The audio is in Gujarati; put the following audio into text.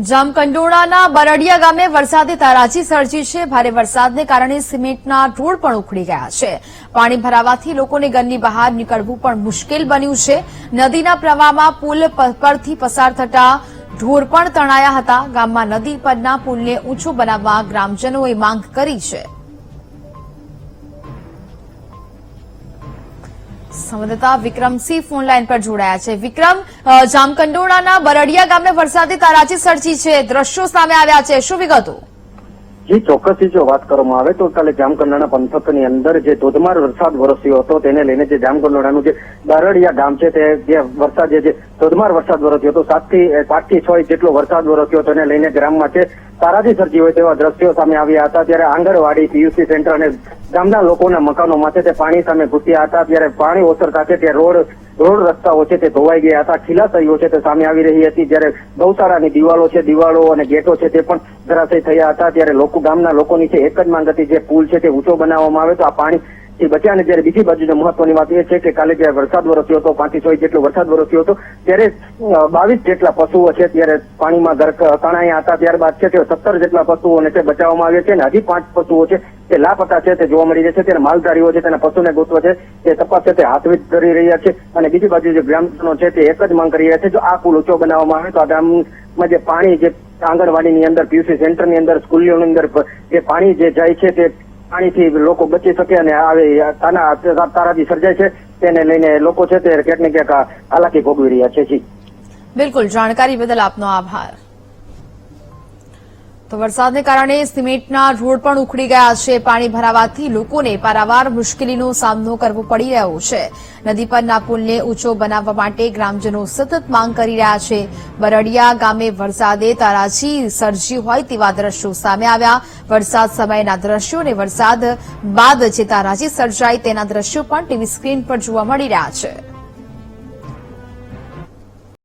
જામકંડોળાના બરડિયા ગામે વરસાદે તારાજી સર્જી છે. ભારે વરસાદને કારણે સિમેન્ટના ઢોળ પણ ઉખડી ગયા છે. પાણી ભરાવાથી લોકોને ઘરની બહાર નીકળવું પણ મુશ્કેલ બન્યું છે. નદીના પ્રવાહમાં પુલ પરથી પસાર થતા ઢોર પણ તણાયા હતા. ગામમાં નદી પરના પુલને ઊંચો બનાવવા ગ્રામજનોએ માંગ કરી છે. સંવાદદાતા વિક્રમસિંહ ફોનલાઈન પર જોડાયા છે. વિક્રમ જામકંડોળાના બરડિયા ગામે વરસાદી તારાજી સર્જી છે. દ્રશ્યો સામે આવ્યા છે. શું વિગતો? જે, ચોક્કસથી જો વાત કરવામાં આવે તો કાલે જામકંડોળા પંથકની અંદર જે ધોધમાર વરસાદ વરસ્યો હતો, તેને લઈને જે જામકંડોળાનું જે બારડિયા ગામ છે, તે જે વરસાદ જે- ધોધમાર વરસાદ વરસ્યો હતો, સાતથી પાંચથી છ જેટલો વરસાદ વરસ્યો તેને લઈને ગ્રામમાં છે તારાજી સર્જી હોય તેવા દ્રશ્યો સામે આવ્યા હતા. ત્યારે આંગણવાડી, પીયુસી સેન્ટર અને ગામના લોકોના મકાનો છે તે પાણી સામે ઘૂસ્યા હતા. ત્યારે પાણી ઓસરતા છે તે રોડ રોડ રસ્તાઓ છે તે ધોવાઈ ગયા હતા. ખીલાસરીઓ છે તે સામે આવી રહી હતી. જ્યારે ગૌશાળાની દિવાલો છે દિવાળો અને ગેટો છે તે પણ ધરાશય થયા હતા. ત્યારે લોકો, ગામના લોકોની છે એક જ માંગ હતી જે પુલ છે તે ઊંચો બનાવવામાં આવે તો આ પાણી થી બચ્યા અને જ્યારે બીજી બાજુ મહત્વની વાત એ છે કે કાલે જ્યારે વરસાદ વરસ્યો હતો થી જેટલો વરસાદ વરસ્યો હતો, ત્યારે બાવીસ જેટલા પશુઓ છે ત્યારે પાણીમાં તણાયા હતા. ત્યારબાદ છે તે સત્તર જેટલા પશુઓને છે બચાવવામાં આવ્યા છે અને હજી પાંચ પશુઓ છે તે લાપતા છે, તે જોવા મળી રહ્યા છે. ત્યારે માલધારીઓ છે તેના પશુને ગોતવા છે. તે તપાસ છે તે હાથવીજ કરી રહ્યા છે અને બીજી બાજુ જે ગ્રામજનો છે તે એક જ માંગ કરી રહ્યા છે. જો આ પુલ ઊંચો બનાવવામાં આવે તો આ ગામમાં જે પાણી જે આંગણવાડીની અંદર, પીયુસી સેન્ટરની અંદર, સ્કૂલોની અંદર જે પાણી જે જાય છે તે પાણીથી લોકો બચી શકે અને આવે તાના તારાજી સર્જાય છે. તેને લઈને લોકો છે તે ક્યાંક ને ક્યાંક હાલાકી ભોગવી રહ્યા છે. જી. બિલકુલ. જાણકારી બદલ આપનો આભાર. તો વરસાદને કારણે સિમેન્ટના રોડ પણ ઉખડી ગયા છે. પાણી ભરાવાથી લોકોને પારાવાર મુશ્કેલીનો સામનો કરવો પડી રહ્યો છે. નદી પરના પુલને ઊંચો બનાવવા માટે ગ્રામજનો સતત માંગ કરી રહ્યા છે. બરડિયા ગામે વરસાદે તારાજી સર્જી હોય તેવા દ્રશ્યો સામે આવ્યા. વરસાદ સમયના દ્રશ્યો અને વરસાદ બાદ જે તારાજી સર્જાય તેના દ્રશ્યો પણ ટીવી સ્ક્રીન પર જોવા મળી રહ્યા છે.